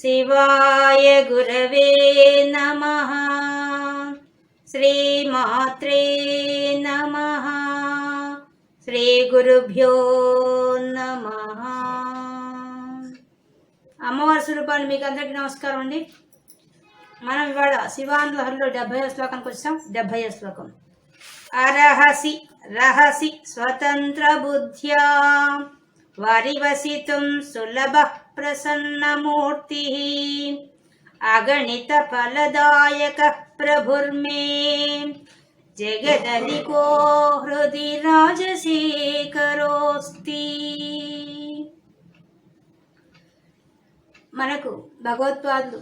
శివాయ గురవే నమ. శ్రీమాత్రే నమ. శ్రీ గురుభ్యో నమ. అమ్మవారి స్వరూపాన్ని మీకు అందరికీ నమస్కారం అండి. మనం ఇవాళ శివానులహరిలో డెబ్బై శ్లోకానికి వచ్చాం. డెబ్బై శ్లోకం. అరహసి రహసి స్వతంత్ర బుద్ధ్యా. వరివసితుం సులభ ప్రసన్నమూర్తి అగణిత ఫలదాయక ప్రభుర్మే జగదలికో హృది రాజశేఖరోస్తి మనకు భగవత్పాదులు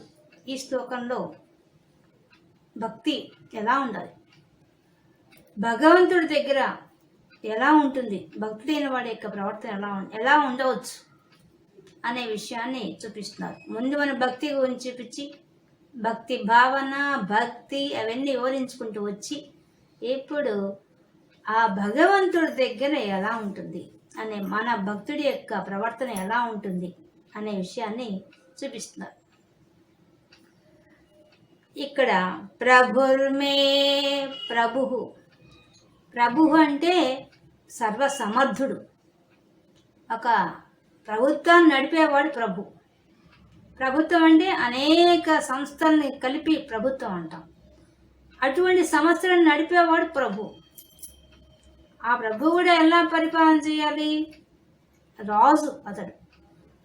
ఈ శ్లోకంలో భక్తి ఎలా ఉండాలి? భగవంతుడి దగ్గర ఎలా ఉంటుంది? భక్తుడైన వాడి యొక్క ప్రవర్తన ఎలా ఎలా ఉండవచ్చు? అనే విషయాన్ని చూపిస్తున్నారు. ముందు మన భక్తి గురించి చూపించి భక్తి భావన భక్తి అవన్నీ వివరించుకుంటూ వచ్చి ఇప్పుడు ఆ భగవంతుడి దగ్గర ఎలా ఉంటుంది అనే మన భక్తుడి యొక్క ప్రవర్తన ఎలా ఉంటుంది అనే విషయాన్ని చూపిస్తున్నారు. ఇక్కడ ప్రభుర్మే ప్రభు ప్రభు అంటే సర్వసమర్థుడు. ఒక ప్రభుత్వాన్ని నడిపేవాడు ప్రభు. ప్రభుత్వం అంటే అనేక సంస్థల్ని కలిపి ప్రభుత్వం అంటాం. అటువంటి సంస్థలను నడిపేవాడు ప్రభు. ఆ ప్రభు కూడా ఎలా పరిపాలన చేయాలి? రాజు అతడు.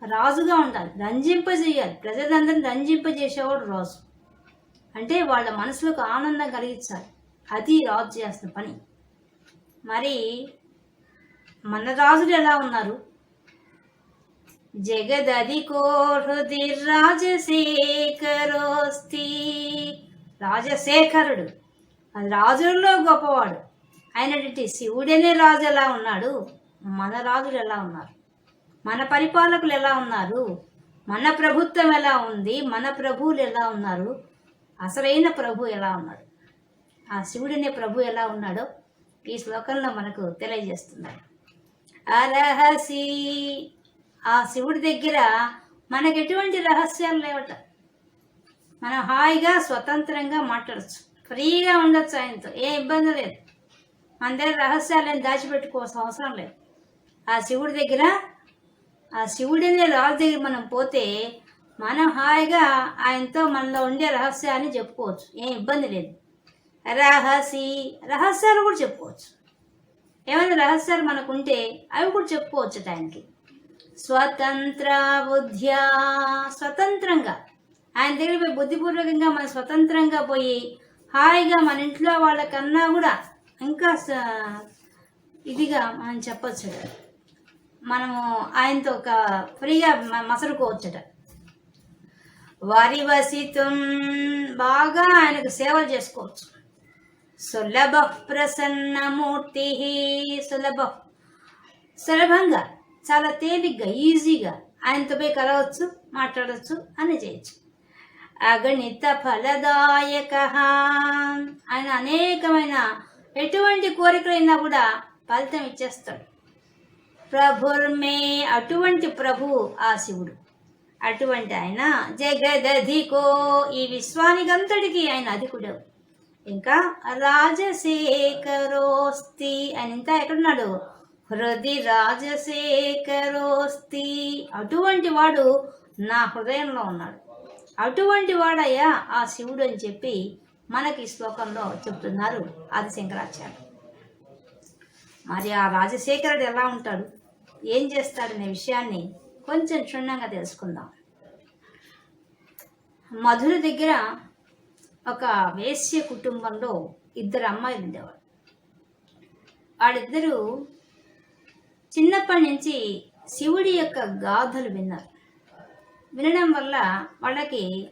రాజుగా ఉండాలి. రంజింపజేయాలి. ప్రజలందరినీ రంజింపజేసేవాడు రాజు. అంటే వాళ్ళ మనసులకు ఆనందం కలిగించాలి. అది రాజు చేస్తున్న పని. మరి మన రాజులు ఎలా ఉన్నారు? జగదధికో హృది రాజశేఖరోస్తి. రాజశేఖరుడు. అది రాజుల్లో గొప్పవాడు. అయినటువంటి శివుడనే రాజు ఎలా ఉన్నాడు. మన రాజులు ఎలా ఉన్నారు? మన పరిపాలకులు ఎలా ఉన్నారు? మన ప్రభుత్వం ఎలా ఉంది? మన ప్రభువులు ఎలా ఉన్నారు? అసలైన ప్రభు ఎలా ఉన్నాడు? ఆ శివుడనే ప్రభు ఎలా ఉన్నాడో ఈ శ్లోకంలో మనకు తెలియజేస్తున్నాడు అరహసి ఆ శివుడి దగ్గర మనకు ఎటువంటి రహస్యాలు లేవట. మనం హాయిగా స్వతంత్రంగా మాట్లాడచ్చు. ఫ్రీగా ఉండొచ్చు ఆయనతో. ఏ ఇబ్బంది లేదు. మన దగ్గర రహస్యాలను దాచిపెట్టుకోవాల్సిన అవసరం లేదు. ఆ శివుడి దగ్గర ఆ శివుడిని రాజు దగ్గర మనం పోతే మనం హాయిగా ఆయనతో మనలో ఉండే రహస్యాన్ని చెప్పుకోవచ్చు. ఏం ఇబ్బంది లేదు. రహసి రహస్యాలు కూడా చెప్పుకోవచ్చు. ఏమైనా రహస్యాలు మనకుంటే అవి కూడా చెప్పుకోవచ్చు ఆయనకి. స్వతంత్ర బుద్ధ్యా స్వతంత్రంగా. ఆయన దగ్గర పోయి బుద్ధిపూర్వకంగా మనం స్వతంత్రంగా పోయి హాయిగా మన ఇంట్లో వాళ్ళకన్నా కూడా ఇంకా స- ఇదిగా మనం చెప్పొచ్చు మనము ఆయనతో ఒక ఫ్రీగా మ- మసలుకోవచ్చట వారి వసితం బాగా ఆయనకు సేవలు చేసుకోవచ్చు. సులభ ప్రసన్నమూర్తి సులభ. సులభంగా. చాలా తేలిగ్గా ఈజీగా ఆయనతో పోయి కలవచ్చు మాట్లాడవచ్చు అని చేయొచ్చు. అగణిత ఫలదాయక ఆయన అనేకమైన ఎటువంటి కోరికలైనా కూడా ఫలితం ఇచ్చేస్తాడు. ప్రభుర్మే అటువంటి ప్రభు ఆ శివుడు. అటువంటి ఆయన జగదధికో. ఈ విశ్వానికంతటికి ఆయన అధికుడు. ఇంకా రాజశేఖరోస్తి అని ఇంకా ఎక్కడున్నాడు? హృది రాజశేఖరోస్తి. అటువంటి వాడు నా హృదయంలో ఉన్నాడు. అటువంటి వాడయ్యా ఆ శివుడు అని చెప్పి మనకి శ్లోకంలో చెప్తున్నారు ఆది శంకరాచార్య మరి ఆ రాజశేఖరుడు ఎలా ఉంటాడు? ఏం చేస్తాడనే విషయాన్ని కొంచెం క్షుణ్ణంగా తెలుసుకుందాం. మధుర దగ్గర ఒక వేశ్య కుటుంబంలో ఇద్దరు అమ్మాయిలు ఉండేవారు. వాళ్ళిద్దరూ చిన్నప్పటి నుంచి శివుడి యొక్క గాథలు విన్నారు. వినడం వల్ల వాళ్ళకి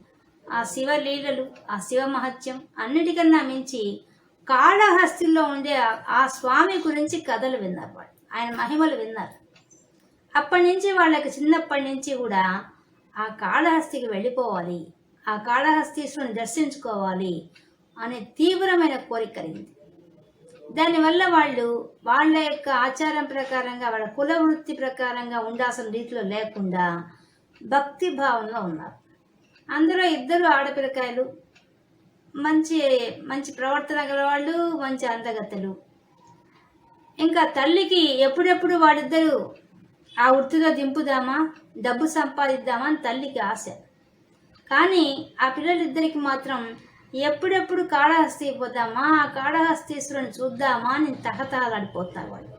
ఆ శివ లీలలు ఆ శివ మహత్యం అన్నిటికన్నా మించి కాళహస్తిలో ఉండే ఆ- ఆ స్వామి గురించి కథలు విన్నారు వాళ్ళు. ఆయన మహిమలు విన్నారు. అప్పటి నుంచి వాళ్ళకి చిన్నప్పటి నుంచి కూడా ఆ కాళహస్తికి వెళ్ళిపోవాలి ఆ కాళహస్తీశ్వరుని దర్శించుకోవాలి అనే తీవ్రమైన కోరిక కలిగింది. దానివల్ల వాళ్ళు వాళ్ళ యొక్క ఆచారం ప్రకారంగా వాళ్ళ కుల వృత్తి ప్రకారంగా ఉండాల్సిన రీతిలో లేకుండా భక్తి భావంలో ఉన్నారు. అందులో ఇద్దరు ఆడపిల్లకాయలు మంచి మంచి ప్రవర్తన గల వాళ్ళు మంచి అందగత్తెలు ఇంకా తల్లికి ఎప్పుడెప్పుడు వాడిద్దరు ఆ వృత్తిలో దింపుదామా డబ్బు సంపాదిద్దామా అని తల్లికి ఆశ. కానీ ఆ పిల్లలిద్దరికి మాత్రం ఎప్పుడెప్పుడు కాళహస్తి పోదామా? ఆ కాళహస్తీశ్వరుని చూద్దామా అని తహతహలాడిపోతా వాళ్ళు.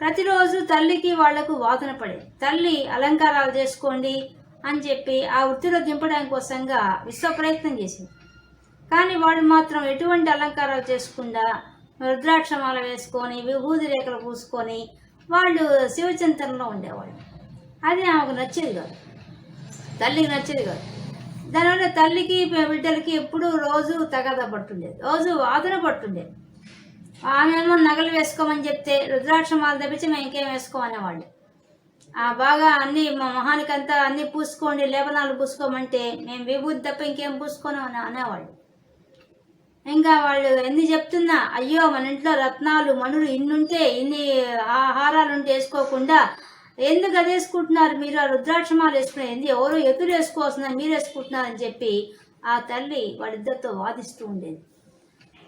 ప్రతిరోజు తల్లికి వాళ్ళకు వాదన పడేది తల్లి అలంకారాలు చేసుకోండి అని చెప్పి ఆ వృత్తిలో దింపడానికి కోసంగా విశ్వ ప్రయత్నం చేసింది. కానీ వాడు మాత్రం ఎటువంటి అలంకారాలు చేసుకుండా రుద్రాక్షమాల వేసుకొని విభూతి రేఖలు పూసుకొని వాళ్ళు శివచింతనలో ఉండేవాళ్ళు. అది ఆమెకు నచ్చేది కాదు. తల్లికి నచ్చేది కాదు. దానివల్ల తల్లికి బిడ్డలకి ఎప్పుడు రోజు తగద పట్టుండేది రోజు వాదన పట్టుండేది ఆమెమో నగలు వేసుకోమని చెప్తే రుద్రాక్షమాలు తప్పించి మేము ఇంకేం వేసుకోమనేవాళ్ళు. ఆ బాగా అన్ని మా మొహానికంతా అన్ని పూసుకోండి లేపనాలు పూసుకోమంటే మేము విభూతి తప్ప ఇంకేం పూసుకోను అని అనేవాళ్ళు. ఇంకా వాళ్ళు ఎన్ని చెప్తున్నా అయ్యో మన ఇంట్లో రత్నాలు మణులు ఇన్నుంటే ఇన్ని ఆహారాలు ఉంటే వేసుకోకుండా ఎందుకు అది వేసుకుంటున్నారు? మీరు ఆ రుద్రాక్షమాలు వేసుకున్నారు ఎందుకు ఎవరో ఎదురు వేసుకోవాల్సిందని మీరు వేసుకుంటున్నారని చెప్పి ఆ తల్లి వాళ్ళిద్దరితో వాదిస్తూ ఉండేది.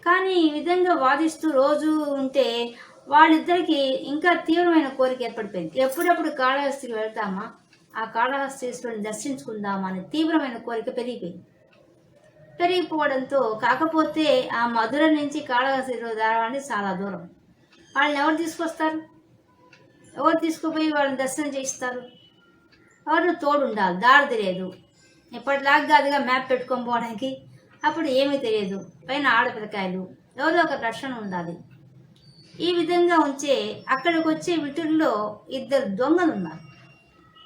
కానీ ఈ విధంగా వాదిస్తూ రోజు ఉంటే వాళ్ళిద్దరికి ఇంకా తీవ్రమైన కోరిక ఏర్పడిపోయింది. ఎప్పుడప్పుడు కాళహస్తికి వెళ్తామా? ఆ కాళహస్తీశ్వరుని దర్శించుకుందామా అనే తీవ్రమైన కోరిక పెరిగిపోయింది. పెరిగిపోవడంతో కాకపోతే ఆ మధుర నుంచి కాళహస్తి రావడానికి చాలా దూరం. వాళ్ళని ఎవరు తీసుకొస్తారు? ఎవరు తీసుకుపోయి వాళ్ళని దర్శనం చేయిస్తారు? ఎవరు తోడుండాలి? దారి తెలియదు. ఇప్పటిలాగా కాదుగా మ్యాప్ పెట్టుకొని పోవడానికి? అప్పుడు ఏమీ తెలియదు. పైన ఆడపిల్లకాయలు. ఎవరో ఒక రక్షణ ఉండాలి. ఈ విధంగా ఉంచే అక్కడికి వచ్చే విటుల్లో ఇద్దరు దొంగలు ఉన్నారు.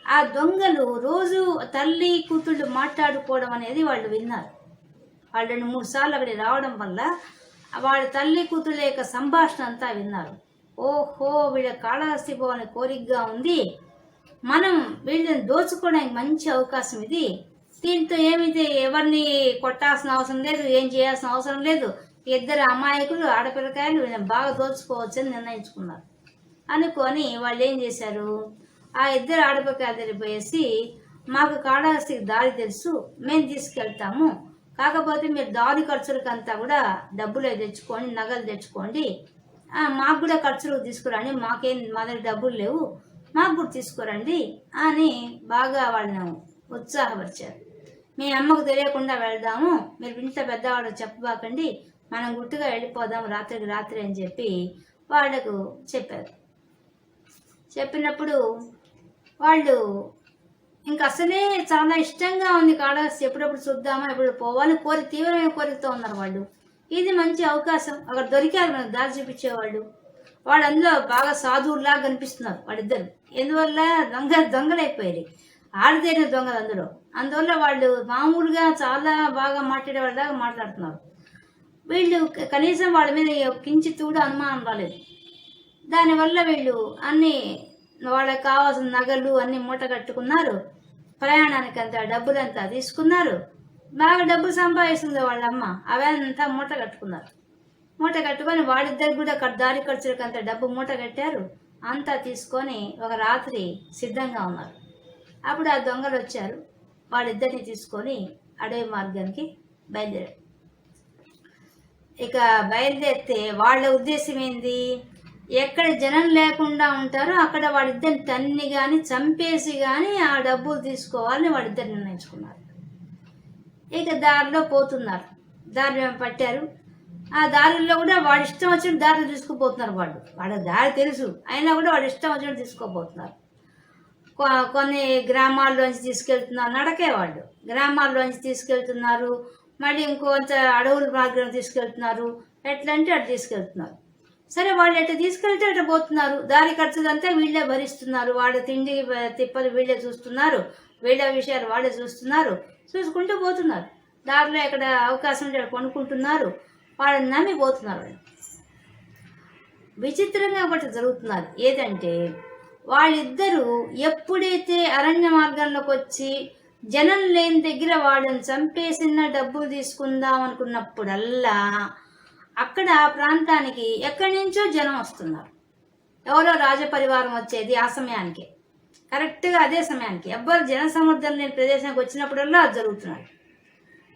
ఆ దొంగలు రోజు తల్లి కూతుళ్ళు మాట్లాడుకోవడం అనేది వాళ్ళు విన్నారు. వాళ్ళు రెండు మూడు సార్లు అక్కడికి రావడం వల్ల వాళ్ళ తల్లి కూతుళ్ళ యొక్క సంభాషణ అంతా విన్నారు. ఓహో వీళ్ళ కాళహస్తి పోవాలని కోరికగా ఉంది. మనం వీళ్ళని దోచుకోవడానికి మంచి అవకాశం ఇది. దీంతో ఏమైతే ఎవరిని కొట్టాల్సిన అవసరం లేదు ఏం చేయాల్సిన అవసరం లేదు. ఇద్దరు అమాయకులు ఆడపిల్లకాయలు వీళ్ళని బాగా దోచుకోవచ్చని నిర్ణయించుకున్నారు. అనుకొని వాళ్ళు ఏం చేశారు? ఆ ఇద్దరు ఆడపిల్లకాయలు తెలిపోయేసి పోయేసి మాకు కాళహస్తికి దారి తెలుసు మేము తీసుకెళ్తాము. కాకపోతే మీరు దారి ఖర్చులకంతా కూడా డబ్బులు తెచ్చుకోండి నగలు తెచ్చుకోండి. మాకు కూడా ఖర్చులు తీసుకురండి మాకేం మా దగ్గర డబ్బులు లేవు మాకు కూడా తీసుకురండి అని బాగా వాళ్ళను ఉత్సాహపరిచారు. మీ అమ్మకు తెలియకుండా వెళ్దాము మీరు ఇంత పెద్దవాడు చెప్పబాకండి మనం గుట్టుగా వెళ్ళిపోదాం రాత్రికి రాత్రి అని చెప్పి వాళ్ళకు చెప్పారు. చెప్పినప్పుడు వాళ్ళు ఇంక అసలే చాలా ఇష్టంగా ఉంది కాళహస్తి ఎప్పుడెప్పుడు చూద్దామా ఎప్పుడు పోవాలి కోరి తీవ్రమైన కోరికతో ఉన్నారు వాళ్ళు. ఇది మంచి అవకాశం. అక్కడ దొరికారు మనకు దారి చూపించేవాళ్ళు. వాళ్ళు అందులో బాగా సాధువులాగా కనిపిస్తున్నారు వాళ్ళిద్దరు. ఎందువల్ల? దొంగ దొంగలైపోయారు. ఆడితేనే దొంగలు అందులో అందువల్ల వాళ్ళు మామూలుగా చాలా బాగా మాట్లాడే వాళ్ళలాగా మాట్లాడుతున్నారు. వీళ్ళు కనీసం వాళ్ళ మీద కించిత్ కూడా అనుమానం రాలేదు. దానివల్ల వీళ్ళు అన్నీ వాళ్ళకి కావాల్సిన నగలు అన్ని మూట కట్టుకున్నారు. ప్రయాణానికి అంత డబ్బులంతా తీసుకున్నారు. బాగా డబ్బు సంపాదిస్తుంది వాళ్ళమ్మ. అవంతా మూట కట్టుకున్నారు. మూట కట్టుకొని వాళ్ళిద్దరికి కూడా దారి ఖర్చులకు అంత డబ్బు మూట కట్టారు. అంతా తీసుకొని ఒక రాత్రి సిద్ధంగా ఉన్నారు. అప్పుడు ఆ దొంగలు వచ్చారు. వాళ్ళిద్దరిని తీసుకొని అడవి మార్గానికి బయలుదేరారు. ఇక బయలుదేరితే వాళ్ళ ఉద్దేశం ఏంది? ఎక్కడ జనం లేకుండా ఉంటారో అక్కడ వాళ్ళిద్దరిని తన్ని కానీ చంపేసి కానీ ఆ డబ్బులు తీసుకోవాలని వాళ్ళిద్దరు నిర్ణయించుకున్నారు. ఇక దారిలో పోతున్నారు. దారి పట్టారు. ఆ దారిలో కూడా వాడు ఇష్టం వచ్చిన దారిలో తీసుకుపోతున్నారు వాళ్ళు. వాళ్ళ దారి తెలుసు. అయినా కూడా వాడు ఇష్టం వచ్చినట్టు తీసుకోపోతున్నారు. కొ- కొన్ని గ్రామాల్లోంచి తీసుకెళ్తున్నారు. నడకే వాళ్ళు. గ్రామాల్లోంచి తీసుకెళ్తున్నారు. మళ్ళీ ఇంకొంత అడవుల మార్గం తీసుకెళ్తున్నారు. ఎట్లా అంటే అటు తీసుకెళ్తున్నారు. సరే వాళ్ళు ఎట్లా తీసుకెళ్తే అట్లా పోతున్నారు. దారి ఖర్చులంతా వీళ్ళే భరిస్తున్నారు. వాళ్ళ తిండి తిప్పలు వీళ్ళే చూస్తున్నారు. వీళ్ళ విషయాలు వాళ్ళే చూస్తున్నారు. చూసుకుంటూ పోతున్నారు. దారిలో ఎక్కడ అవకాశం ఉంటే కొనుక్కుంటున్నారు వాళ్ళని నమ్మి పోతున్నారు విచిత్రంగా ఒకటి జరుగుతున్నారు. ఏదంటే వాళ్ళిద్దరూ ఎప్పుడైతే అరణ్య మార్గంలోకి వచ్చి జనం లేని దగ్గర వాళ్ళని చంపేసిన డబ్బులు తీసుకుందాం అనుకున్నప్పుడల్లా అక్కడ ఆ ప్రాంతానికి ఎక్కడి నుంచో జనం వస్తున్నారు. ఎవరో రాజపరివారం వచ్చేది ఆ సమయానికి. కరెక్ట్గా అదే సమయానికి. ఎవ్వరు జనసముద్రం లేని ప్రదేశానికి వచ్చినప్పుడల్లా అది జరుగుతున్నాడు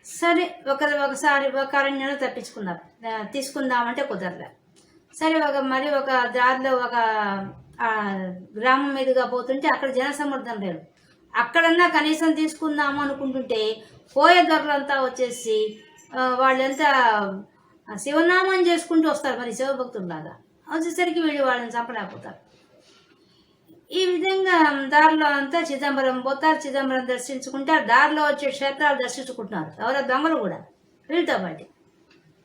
సరే ఒక ఒకసారి ఒక అరణ్యంలో తప్పించుకుందాం. తీసుకుందామంటే కుదరలే సరే ఒక మరి ఒక దారిలో ఒక గ్రామం మీదుగా పోతుంటే అక్కడ జనసమర్థం లేరు అక్కడన్నా కనీసం తీసుకుందాము అనుకుంటుంటే పోయే దొరలంతా వచ్చేసి వాళ్ళంతా శివనామం చేసుకుంటూ వస్తారు మరి శివభక్తుల్లాగా. వచ్చేసరికి వీళ్ళు వాళ్ళని చంపలేకపోతారు. ఈ విధంగా దారిలో అంతా చిదంబరం పోతారు చిదంబరం దర్శించుకుంటారు దారిలో వచ్చే క్షేత్రాలు దర్శించుకుంటున్నారు. ఎవరో దొంగలు కూడా వీళ్ళతో పాటు.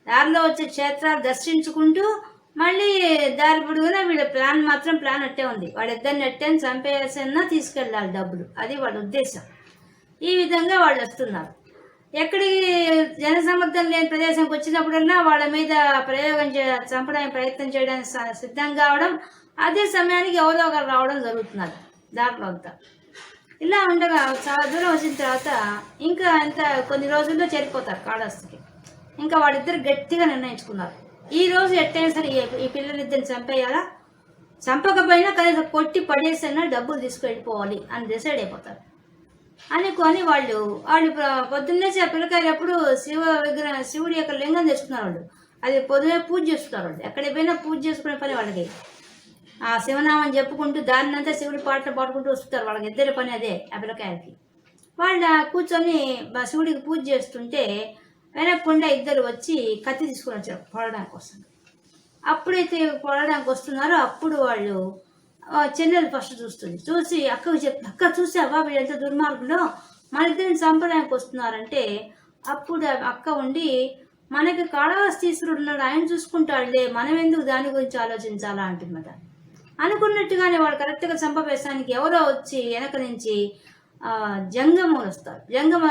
దారిలో వచ్చే క్షేత్రాలు దర్శించుకుంటూ మళ్ళీ దారి పొడుగునా వీళ్ళ ప్లాన్ మాత్రం ప్లాన్ అట్టే ఉంది. వాళ్ళిద్దరిని అట్టే చంపేసన్నా తీసుకెళ్ళాలి డబ్బులు. అది వాళ్ళ ఉద్దేశం. ఈ విధంగా వాళ్ళు వస్తున్నారు. ఎక్కడికి జనసమర్థం లేని ప్రదేశంకి వచ్చినప్పుడల్లా వాళ్ళ మీద ప్రయోగం చే చంపడానికి ప్రయత్నం చేయడానికి సిద్ధం కావడం అదే సమయానికి ఎవరో ఒకరు రావడం జరుగుతున్నారు దాంట్లో అంతా. ఇలా ఉండగా చాలా దూరం వచ్చిన తర్వాత ఇంకా ఇంత కొన్ని రోజుల్లో చేరిపోతారు కాళహస్తికి. ఇంకా వాళ్ళిద్దరు గట్టిగా నిర్ణయించుకున్నారు. ఈ రోజు ఎట్టయినా సరే ఈ- పిల్లలిద్దరిని చంపేయాలా? చంపకపోయినా కనీసం కొట్టి పడేసైనా డబ్బులు తీసుకెళ్ళిపోవాలి అని డిసైడ్ అయిపోతారు. అనుకొని వాళ్ళు వాళ్ళు ప్ర- పొద్దున్నేసి ఆ పిల్లకాయలు ఎప్పుడు శివ విగ్రహం శివుడి యొక్క లింగం తెచ్చుకున్నారు వాళ్ళు. అది పొద్దునే పూజ చేసుకున్నారు వాళ్ళు. ఎక్కడికి పోయినా పూజ చేసుకునే పని వాళ్ళకి. ఆ శివనామం చెప్పుకుంటూ దాన్నంతా శివుడి పాటలు పాడుకుంటూ వస్తుంటారు వాళ్ళకి ఇద్దరి పని అదే ఆ పిల్లకాయలకి వాళ్ళ కూర్చొని శివుడికి పూజ చేస్తుంటే వెనక్కుండా ఇద్దరు వచ్చి కత్తి తీసుకుని వచ్చారు పొడడానికి కోసం. అప్పుడైతే పొడడానికి వస్తున్నారో అప్పుడు వాళ్ళు చెన్నెలు ఫస్ట్ చూస్తుంది. చూసి అక్కకు చెప్ అక్క చూసావా వీళ్ళు ఎంత దుర్మార్గులో. మన ఇద్దరిని సంప్రదాయానికి వస్తున్నారంటే అప్పుడు అక్క ఉండి మనకి కాళహస్తీశ్వరుడు ఉన్నాడు ఆయన చూసుకుంటాడులే మనం ఎందుకు దాని గురించి ఆలోచించాలా అంటున్నమాట అనుకున్నట్టుగానే వాళ్ళు కరెక్ట్గా చంపవేశానికి ఎవరో వచ్చి వెనక నుంచి ఆ, జంగములు వస్తారు. జంగమ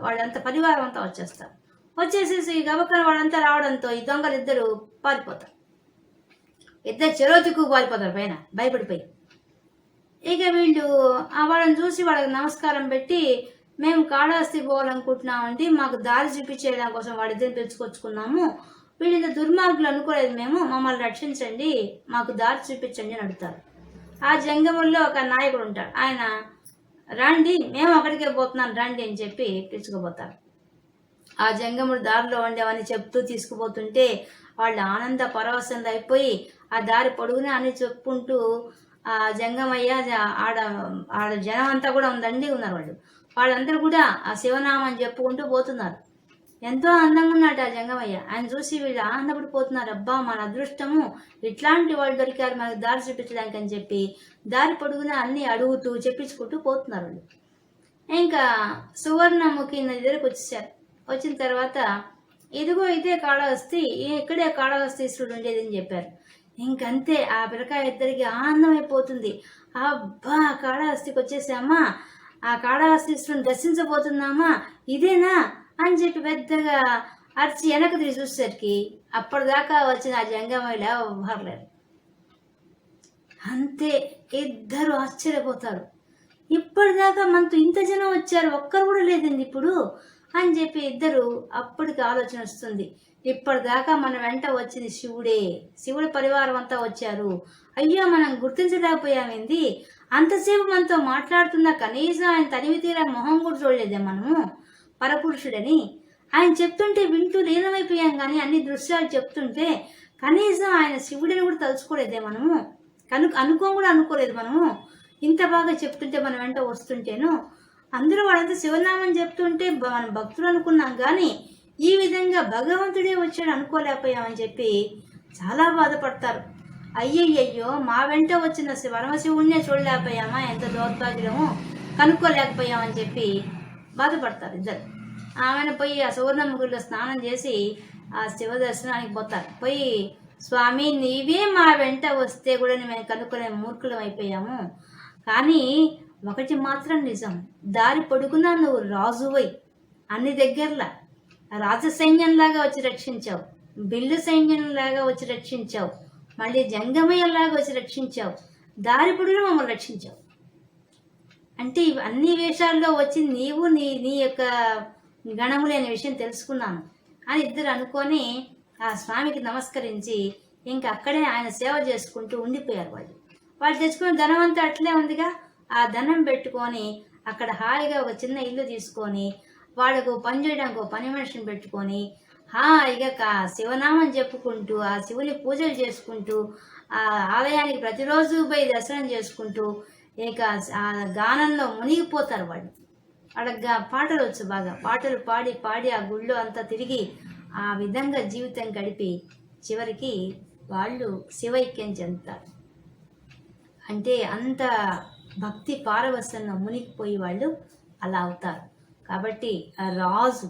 వాళ్ళంతా పరివారం అంతా వచ్చేస్తారు. వచ్చేసేసి గబక్కన వాళ్ళంతా రావడంతో ఈ దొంగలు ఇద్దరు పారిపోతారు. ఇద్దరు చెరోతికు పారిపోతారు పైన భయపడిపోయి. ఇక వీళ్ళు ఆ వాళ్ళని చూసి వాళ్ళకి నమస్కారం పెట్టి మేము కాళహస్తి పోవాలనుకుంటున్నామండి మాకు దారి చూపించేయడం కోసం వాడిద్దరిని పిలుచుకొచ్చుకున్నాము. వీళ్ళు ఇంత దుర్మార్గులు అనుకోలేదు మేము మమ్మల్ని రక్షించండి మాకు దారి చూపించండి అని అడుగుతారు. ఆ జంగముల్లో ఒక నాయకుడు ఉంటాడు. ఆయన రండి మేము అక్కడికే పోతున్నాం రండి అని చెప్పి పిలుచుకుపోతారు. ఆ జంగముడు దారిలో ఉండేవని చెప్తూ తీసుకుపోతుంటే వాళ్ళు ఆనంద పరవశంలో అయిపోయి ఆ దారి పొడుగునే అని చెప్పుకుంటూ ఆ జంగమయ్య ఆడ ఆడ జనం అంతా కూడా ఉందండి ఉన్నారు వాళ్ళు. వాళ్ళందరూ కూడా ఆ శివనామని చెప్పుకుంటూ పోతున్నారు. ఎంతో అందంగా ఉన్నాడు ఆ జంగమయ్య. ఆయన చూసి వీళ్ళు ఆనందపడిపోతున్నారు అబ్బా మన అదృష్టము. ఇట్లాంటి వాళ్ళు దొరికారు. మనకు దారి చూపించడానికి అని చెప్పి దారి పొడుగున అన్ని అడుగుతూ చెప్పించుకుంటూ పోతున్నారు వాళ్ళు. ఇంకా సువర్ణముఖి నది దగ్గరకు వచ్చేసారు. వచ్చిన తర్వాత ఇదిగో ఇదే కాళహస్తి ఇక్కడే కాళహస్తీశ్వరుడు ఉండేది అని చెప్పారు. ఇంకంతే ఆ పిల్లకాయ ఇద్దరికి ఆనందం అయిపోతుంది అబ్బా కాళహస్తికి వచ్చేసామా? ఆ కాళహస్తీశ్వరుని దర్శించబోతున్నామా? ఇదేనా? అని చెప్పి పెద్దగా అరిచి వెనక తీసి చూసేసరికి అప్పటిదాకా వచ్చిన ఆ జంగమయ్యలు ఎవ్వరు అంతే ఇద్దరు ఆశ్చర్యపోతారు. ఇప్పటిదాకా మనతో ఇంత జనం వచ్చారు ఒక్కరు కూడా లేదండి ఇప్పుడు అని చెప్పి ఇద్దరు అప్పటికి ఆలోచన వస్తుంది. ఇప్పటిదాకా మన వెంట వచ్చింది శివుడే. శివుడి పరివారం అంతా వచ్చారు. అయ్యో మనం గుర్తించలేకపోయామేంది? అంతసేపు మనతో మాట్లాడుతున్నా కనీసం ఆయన తనివి తీరా మొహం కూడా చూడలేదే మనము. పరపురుషుడని. ఆయన చెప్తుంటే వింటూ లీనమైపోయాం కానీ అన్ని దృశ్యాలు చెప్తుంటే కనీసం ఆయన శివుడిని కూడా తలుచుకోలేదే మనము. కను అనుకోం కూడా అనుకోలేదు మనము. ఇంత బాగా చెప్తుంటే మన వెంట వస్తుంటేను. అందరూ వాళ్ళంతా శివనామం చెప్తుంటే మనం భక్తులు అనుకున్నాం కానీ ఈ విధంగా భగవంతుడే వచ్చాడు అనుకోలేకపోయామని చెప్పి చాలా బాధపడతారు. అయ్యయ్యయ్యో మా వెంట వచ్చిన శి- పరమశివుణ్ణే చూడలేకపోయామా? ఎంత దౌర్భాగ్యమో. కనుక్కోలేకపోయామని చెప్పి బాధపడతారు ఇద్దరు. ఆమెను పోయి ఆ సువర్ణముగుల్లో స్నానం చేసి ఆ శివ దర్శనానికి పోతారు. పోయి స్వామి నీవే మా వెంట వస్తే కూడా మేము కనుక్కునే మూర్ఖులం అయిపోయాము. కానీ ఒకటి మాత్రం నిజం. దారి పొడుగునా నువ్వు రాజువై అన్ని దగ్గరలా. రాజ సైన్యంలాగా వచ్చి రక్షించావు. బిల్లు సైన్యంలాగా వచ్చి రక్షించావు. మళ్ళీ జంగమయ్యలాగా వచ్చి రక్షించావు. దారి పొడుగున మమ్మల్ని రక్షించావు. అంటే అన్ని వేషాల్లో వచ్చి నీవు నీ నీ యొక్క గణము లేని విషయం తెలుసుకున్నాను. అని ఇద్దరు అనుకొని ఆ స్వామికి నమస్కరించి ఇంకా అక్కడే ఆయన సేవ చేసుకుంటూ ఉండిపోయారు వాళ్ళు. వాళ్ళు తెచ్చుకున్న ధనం అంతా అట్లే ఉందిగా. ఆ ధనం పెట్టుకొని అక్కడ హాయిగా ఒక చిన్న ఇల్లు తీసుకొని వాళ్ళకు పని చేయడానికి ఒక పని మనిషిని పెట్టుకొని హాయిగా కా- శివనామం చెప్పుకుంటూ ఆ శివుని పూజలు చేసుకుంటూ ఆ ఆలయానికి ప్రతిరోజు పోయి దర్శనం చేసుకుంటూ ఇక ఆ గానంలో మునిగిపోతారు వాళ్ళు. వాళ్ళకి పాటలు వచ్చు బాగా. పాటలు పాడి పాడి ఆ గుళ్ళు అంతా తిరిగి ఆ విధంగా జీవితం గడిపి చివరికి వాళ్ళు శివైక్యం చెందుతారు. అంటే అంత భక్తి పారవస్యంలో మునిగిపోయి వాళ్ళు అలా అవుతారు. కాబట్టి ఆ రాజు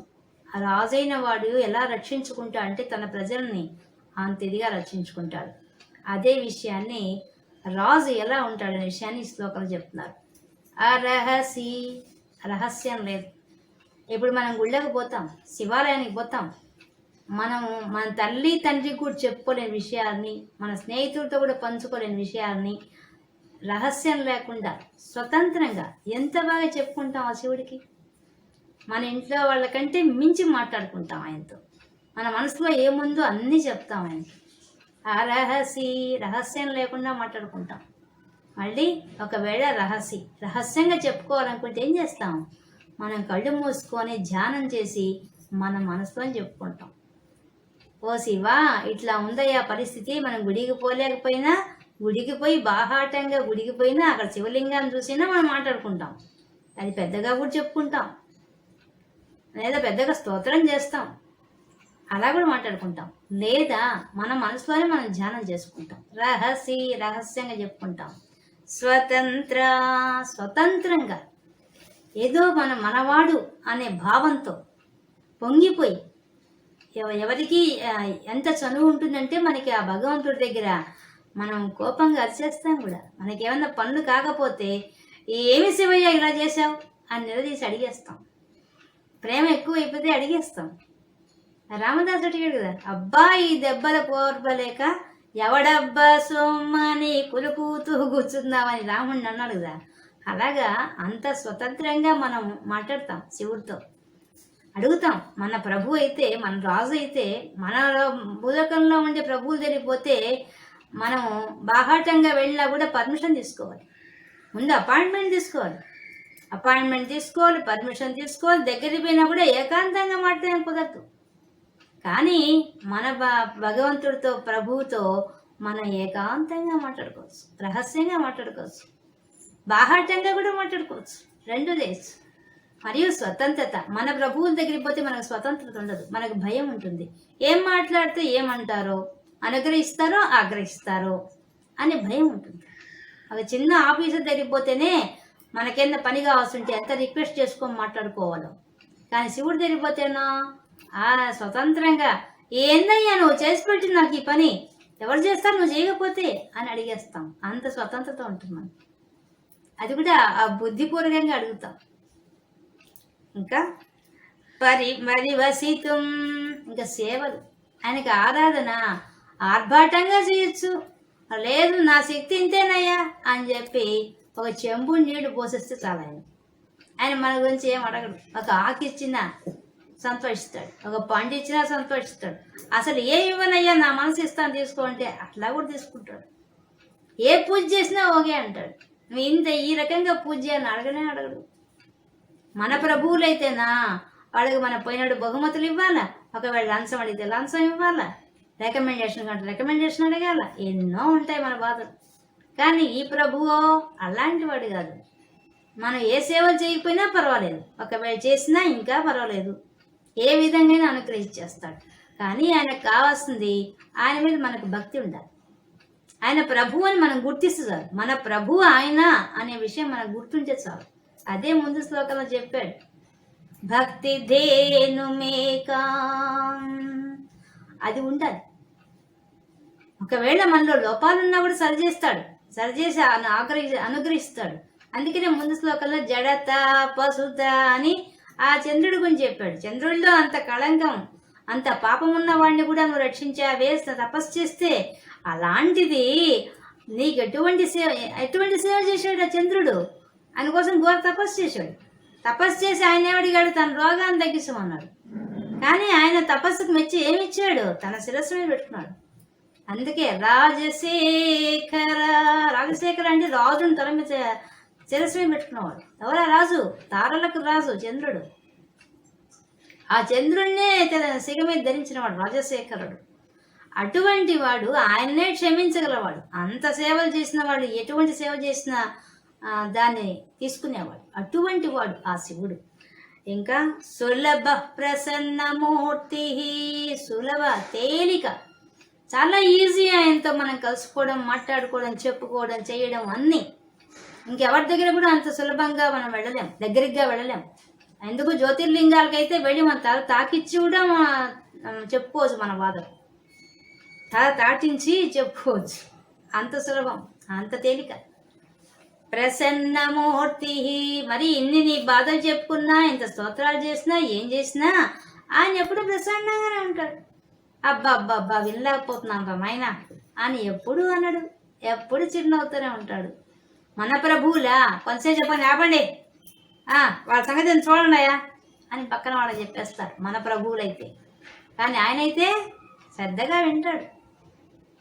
ఆ రాజైన వాడు ఎలా రక్షించుకుంటా అంటే తన ప్రజల్ని అంతదిగా రక్షించుకుంటాడు. అదే విషయాన్ని రాజు ఎలా ఉంటాడనే విషయాన్ని ఈ శ్లోకాలు చెప్తున్నారు. అరహసి రహస్యం లేదు. ఇప్పుడు మనం గుళ్ళకు పోతాం శివాలయానికి పోతాం. మనము మన తల్లి తండ్రికి కూడా చెప్పుకోలేని విషయాన్ని మన స్నేహితులతో కూడా పంచుకోలేని విషయాన్ని రహస్యం లేకుండా స్వతంత్రంగా ఎంత బాగా చెప్పుకుంటాం ఆ శివుడికి? మన ఇంట్లో వాళ్ళకంటే మించి మాట్లాడుకుంటాం ఆయనతో. మన మనసులో ఏముందో అన్నీ చెప్తాం ఆయనకి. ఆ రహసి రహస్యం లేకుండా మాట్లాడుకుంటాం. మళ్ళీ ఒకవేళ రహస్య రహస్యంగా చెప్పుకోవాలనుకుంటే ఏం చేస్తాం? మనం కళ్ళు మూసుకొని ధ్యానం చేసి మన మనసులో చెప్పుకుంటాం. ఓ శివా ఇట్లా ఉందయ్యా పరిస్థితి. మనం గుడికి పోలేకపోయినా గుడికి పోయి బాహాటంగా గుడికి పోయినా అక్కడ శివలింగాన్ని చూసినా మనం మాట్లాడుకుంటాం. అది పెద్దగా కూడా చెప్పుకుంటాం. లేదా పెద్దగా స్తోత్రం చేస్తాం. అలా కూడా మాట్లాడుకుంటాం. లేదా మన మనసులోనే మనం ధ్యానం చేసుకుంటాం. రహసి రహస్యంగా చెప్పుకుంటాం. స్వతంత్ర స్వతంత్రంగా. ఏదో మన మనవాడు అనే భావంతో పొంగిపోయి ఎవరికి ఎంత చనువు ఉంటుందంటే మనకి ఆ భగవంతుడి దగ్గర మనం కోపంగా అరిచేస్తాం కూడా. మనకి ఏమన్నా పనులు కాకపోతే ఏమి శివయ్య ఇలా చేసావు అని నిలదీసి అడిగేస్తాం. ప్రేమ ఎక్కువ అయిపోతే అడిగేస్తాం. రామదాస్ అడిగాడు కదా? అబ్బా ఈ దెబ్బల పోర్పలేక ఎవడబ్బా సొమ్మని కులుకుతూ కూర్చుందామని రాముడిని అన్నాడు కదా? అలాగా అంత స్వతంత్రంగా మనం మాట్లాడతాం శివుడితో. అడుగుతాం మన ప్రభు అయితే మన రాజు అయితే మన భూలోకంలో ఉండే ప్రభువులు జరిగిపోతే మనం బాహాటంగా వెళ్ళినా కూడా పర్మిషన్ తీసుకోవాలి. ముందు అపాయింట్మెంట్ తీసుకోవాలి. అపాయింట్మెంట్ తీసుకోవాలి పర్మిషన్ తీసుకోవాలి దగ్గరికి పోయినా కూడా ఏకాంతంగా మాట్లాడడానికి కుదరదు. కానీ మన భగవంతుడితో ప్రభువుతో మనం ఏకాంతంగా మాట్లాడుకోవచ్చు. రహస్యంగా మాట్లాడుకోవచ్చు. బాహాటంగా కూడా మాట్లాడుకోవచ్చు. రెండు చేయొచ్చు మరియు స్వతంత్రత. మన ప్రభువుల దగ్గరికి పోతే మనకు స్వతంత్రత ఉండదు. మనకు భయం ఉంటుంది. ఏం మాట్లాడితే ఏమంటారో అనుగ్రహిస్తారో ఆగ్రహిస్తారో అనే భయం ఉంటుంది. ఒక చిన్న ఆఫీసర్ దగ్గరికి పోతేనే మనకేంత పని కావాల్సి ఉంటే ఎంత రిక్వెస్ట్ చేసుకొని మాట్లాడుకోవాలో. కానీ శివుడు దగ్గరికి పోతేనా? ఆ స్వతంత్రంగా. ఏందయ్యా నువ్వు చేసి పెట్టి నాకు ఈ పని? ఎవరు చేస్తారు? నువ్వు చేయకపోతే? అని అడిగేస్తాం. అంత స్వతంత్రత ఉంటుంది మనకి. అది కూడా ఆ బుద్ధిపూర్వకంగా అడుగుతాం. ఇంకా? పరి పరివసితం ఇంకా సేవలు. ఆయనకి ఆరాధన. ఆర్భాటంగా చేయొచ్చు. లేదు నా శక్తి ఇంతేనయ్యా అని చెప్పి ఒక చెంబు నీళ్ళు పోసేస్తే చాలా ఆయన. ఆయన మన గురించి ఏం అడగడు. ఒక ఆకు ఇచ్చినా సంతోషిస్తాడు. ఒక పండు ఇచ్చినా సంతోషిస్తాడు. అసలు ఏ ఇవ్వనయ్యా నా మనసు ఇస్తాను తీసుకుంటే అట్లా కూడా తీసుకుంటాడు. ఏ పూజ చేసినా ఓకే అంటాడు. నువ్వు ఇంత ఈ రకంగా పూజ చేయని అడగనే అడగడు. మన ప్రభువులైతేనా? వాళ్ళకి మన పోయినాడు బహుమతులు ఇవ్వాలా? ఒకవేళ లంచం అడిగితే లంచం ఇవ్వాలా? రికమెండేషన్ కంటే రికమెండేషన్ అడగాల? ఎన్నో ఉంటాయి మన బాధలు. కానీ ఈ ప్రభువో అలాంటి వాడు కాదు. మనం ఏ సేవలు చేయకపోయినా పర్వాలేదు. ఒకవేళ చేసినా ఇంకా పర్వాలేదు. ఏ విధంగా అనుగ్రహించేస్తాడు. కానీ ఆయనకు కావాల్సింది ఆయన మీద మనకు భక్తి ఉండాలి. ఆయన ప్రభు అని మనం గుర్తిస్తే చాలు. మన ప్రభు ఆయన అనే విషయం మనకు గుర్తుంచే చాలు. అదే ముందు శ్లోకంలో చెప్పాడు. భక్తి ధేను అది ఉండాలి. ఒకవేళ మనలో లోపాలున్నా కూడా సరిచేస్తాడు సరిచేసి అను ఆగ్రహి అనుగ్రహిస్తాడు. అందుకనే ముందు శ్లోకంలో జడత పసుత అని ఆ చంద్రుడి గురించి చెప్పాడు. చంద్రుడిలో అంత కళంకం అంత పాపం ఉన్న వాడిని కూడా నువ్వు రక్షించావే తపస్సు చేస్తే అలాంటిది నీకు ఎటువంటి సేవ ఎటువంటి సేవ చేశాడు ఆ చంద్రుడు? ఆయన కోసం ఘోర తపస్సు చేశాడు. తపస్సు చేసి ఆయన ఏమడిగాడు? తన రోగాన్ని తగ్గించమన్నాడు కానీ ఆయన తపస్సుకు మెచ్చి ఏమిచ్చాడు? తన శిరస్సు మీద పెట్టుకున్నాడు. అందుకే రాజశేఖర రాజశేఖర అంటే రాజుని తల మీద చే- పెట్టుకున్నవాడు. ఎవరా రాజు? తారలకు రాజు చంద్రుడు. ఆ చంద్రుణ్ణే సిగ మీద ధరించినవాడు రాజశేఖరుడు. అటువంటి వాడు ఆయన్నే క్షమించగలవాడు. అంత సేవలు చేసిన వాడు ఎటువంటి సేవ చేసినా దాన్ని తీసుకునేవాడు. అటువంటి వాడు ఆ శివుడు. ఇంకా సులభ ప్రసన్నమూర్తి సులభ తేలిక. చాలా ఈజీ ఆయనతో మనం కలుసుకోవడం మాట్లాడుకోవడం చెప్పుకోవడం చేయడం అన్నీ. ఇంకెవరి దగ్గర కూడా అంత సులభంగా మనం వెళ్ళలేం దగ్గరగా వెళ్ళలేం. ఎందుకు? జ్యోతిర్లింగాలకైతే వెళ్ళి మన తల తాకిచ్చి కూడా మన- చెప్పుకోవచ్చు మన బాధ తల తాటించి చెప్పుకోవచ్చు. అంత సులభం అంత తేలిక. ప్రసన్నమూర్తి మరి ఇన్ని నీ బాధలు చెప్పుకున్నా ఇంత స్తోత్రాలు చేసినా ఏం చేసినా ఆయన ఎప్పుడు ప్రసన్నంగానే ఉంటాడు. అబ్బా అబ్బా అబ్బా వినలేకపోతున్నాం రా అని ఎప్పుడు అనడు. ఎప్పుడు చిరునవ్వుతూనే ఉంటాడు. మన ప్రభువులా కొంతసేపు చెప్పండి ఆపండి. వాళ్ళ సంగతి చూడండి అయ్యా అని పక్కన వాళ్ళు చెప్పేస్తారు. మన ప్రభువులైతే. కానీ ఆయన అయితే శ్రద్ధగా వింటాడు.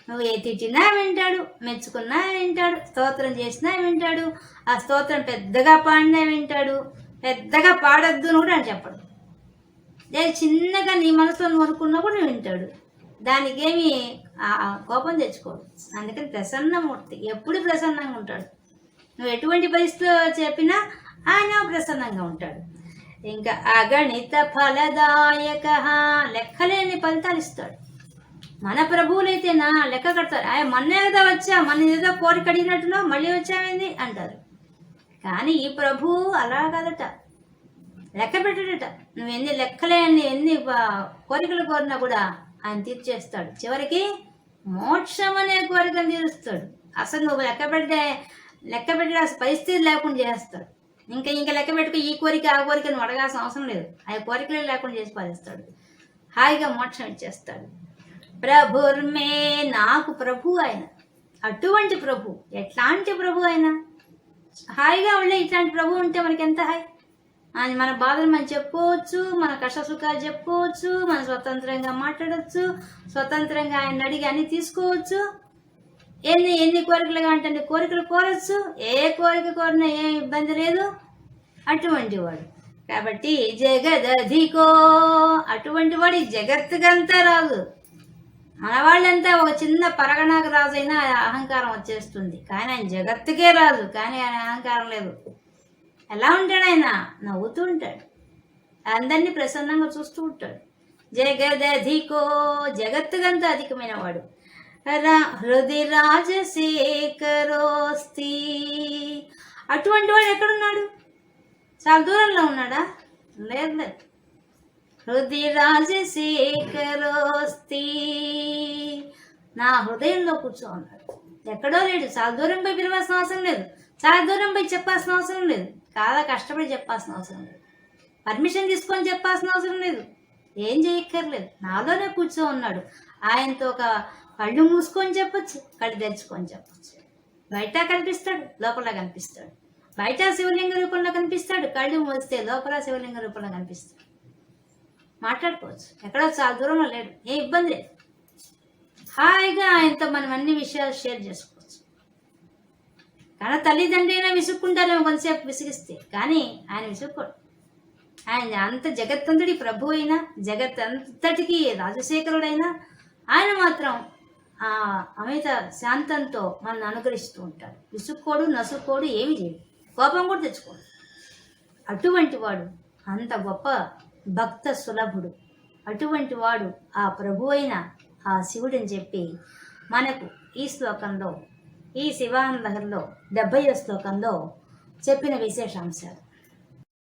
నువ్వు ఏ తిట్టినా వింటాడు మెచ్చుకున్నా వింటాడు స్తోత్రం చేసినా వింటాడు ఆ స్తోత్రం పెద్దగా పాడినా వింటాడు పెద్దగా పాడొద్దు అని కూడా అని చెప్పడు. లేదా చిన్నగా నీ మనసులో అనుకున్నా కూడా వింటాడు. దానికేమి ఆ కోపం తెచ్చుకోడు. అందుకని ప్రసన్నమూర్తి ఎప్పుడు ప్రసన్నంగా ఉంటాడు. నువ్వు ఎటువంటి పరిస్థితిలో చెప్పినా ఆయన ప్రసన్నంగా ఉంటాడు. ఇంకా అగణిత ఫలదాయక లెక్కలేని ఫలితాలు ఇస్తాడు. మన ప్రభువులైతే నా లెక్క కడతారు. ఆయన మొన్న ఏదో వచ్చా మన ఏదో కోరిక అడిగినట్టులో మళ్ళీ వచ్చామేంది అంటారు. కానీ ఈ ప్రభువు అలా కాదట. లెక్క పెట్టడట నువ్వు ఎన్ని లెక్కలేని ఎన్ని కోరికలు కోరినా కూడా ఆయన తీర్చేస్తాడు. చివరికి మోక్షం అనే కోరికను తీరుస్తాడు. అసలు నువ్వు లెక్క పెడితే లెక్క పెట్టే పరిస్థితి లేకుండా చేస్తాడు ఇంకా ఇంకా లెక్క పెట్టుకు ఈ కోరిక ఆ కోరిక నువ్వు అడగాల్సిన అవసరం లేదు. ఆ కోరికలే లేకుండా చేసి పాలిస్తాడు హాయిగా మోక్షం ఇచ్చేస్తాడు. ప్రభుర్మే నాకు ప్రభు ఆయన. అటువంటి ప్రభు ఎట్లాంటి ప్రభు ఆయన? హాయిగా ఉండే ఇట్లాంటి ప్రభు ఉంటే మనకి ఎంత హాయి? అని మన బాధలు మనం చెప్పుకోవచ్చు మన కష్ట సుఖాలు చెప్పుకోవచ్చు మనం స్వతంత్రంగా మాట్లాడవచ్చు స్వతంత్రంగా ఆయన అడిగి అన్ని తీసుకోవచ్చు. ఎన్ని ఎన్ని కోరికలు అంటే కోరికలు కోరచ్చు ఏ కోరిక కోరినా ఏం ఇబ్బంది లేదు. అటువంటి వాడు. కాబట్టి జగదధికో అటువంటి వాడు జగత్తుకంతా రాదు. మన ఒక చిన్న పరగణాకు రాజు అయినా అహంకారం వచ్చేస్తుంది. కానీ ఆయన జగత్తుకే రాదు. కానీ ఆయన అహంకారం లేదు. ఎలా ఉంటాడు ఆయన? నవ్వుతూ ఉంటాడు. అందరినీ ప్రసన్నంగా చూస్తూ ఉంటాడు. జగదధికో జగత్తుకంతా అధికమైన వాడు. హృది రాజశేఖరోస్తి అటువంటి వాడు ఎక్కడున్నాడు? చాలా దూరంలో ఉన్నాడా? లేదు లేదు. హృది రాజశేఖరోస్తి నా హృదయంలో కూర్చో ఉన్నాడు ఎక్కడో లేడు. చాలా దూరం పోయి పిలవాల్సిన అవసరం లేదు. చాలా దూరం పోయి చెప్పాల్సిన అవసరం లేదు. చాలా కష్టపడి చెప్పాల్సిన అవసరం లేదు. పర్మిషన్ తీసుకొని చెప్పాల్సిన అవసరం లేదు. ఏం చేయక్కర్లేదు. నాలోనే కూర్చో ఉన్నాడు. ఆయనతో ఒక కళ్ళు మూసుకొని చెప్పొచ్చు కళ్ళు తెరుచుకొని చెప్పొచ్చు. బయట కనిపిస్తాడు లోపల కనిపిస్తాడు. బయట శివలింగ రూపంలో కనిపిస్తాడు కళ్ళు మూస్తే లోపల శివలింగ రూపంలో కనిపిస్తాడు. మాట్లాడుకోవచ్చు. ఎక్కడో చాలా దూరంలో లేడు ఏ ఇబ్బంది లేదు. హాయిగా ఆయనతో మనం అన్ని విషయాలు షేర్ చేసుకోవచ్చు. కానీ తల్లిదండ్రి అయినా విసుక్కుంటారేమో కొంతసేపు విసిగిస్తే కానీ ఆయన విసుక్కోడు. ఆయన అంత జగత్తంతుడి ప్రభు అయినా జగత్ అంతటికి రాజశేఖరుడైనా ఆయన మాత్రం ఆ అమిత శాంతంతో మనల్ని అనుగ్రహిస్తూ ఉంటాడు. విసుక్కోడు నసుక్కోడు ఏమి లేదు కోపం కూడా తెచ్చుకోడు. అటువంటి వాడు అంత గొప్ప భక్త సులభుడు. అటువంటి వాడు ఆ ప్రభు అయిన ఆ శివుడని చెప్పి మనకు ఈ శ్లోకంలో ఈ శివానందగర్లో డెబ్బయో శ్లోకంలో చెప్పిన విశేషాంశాలు.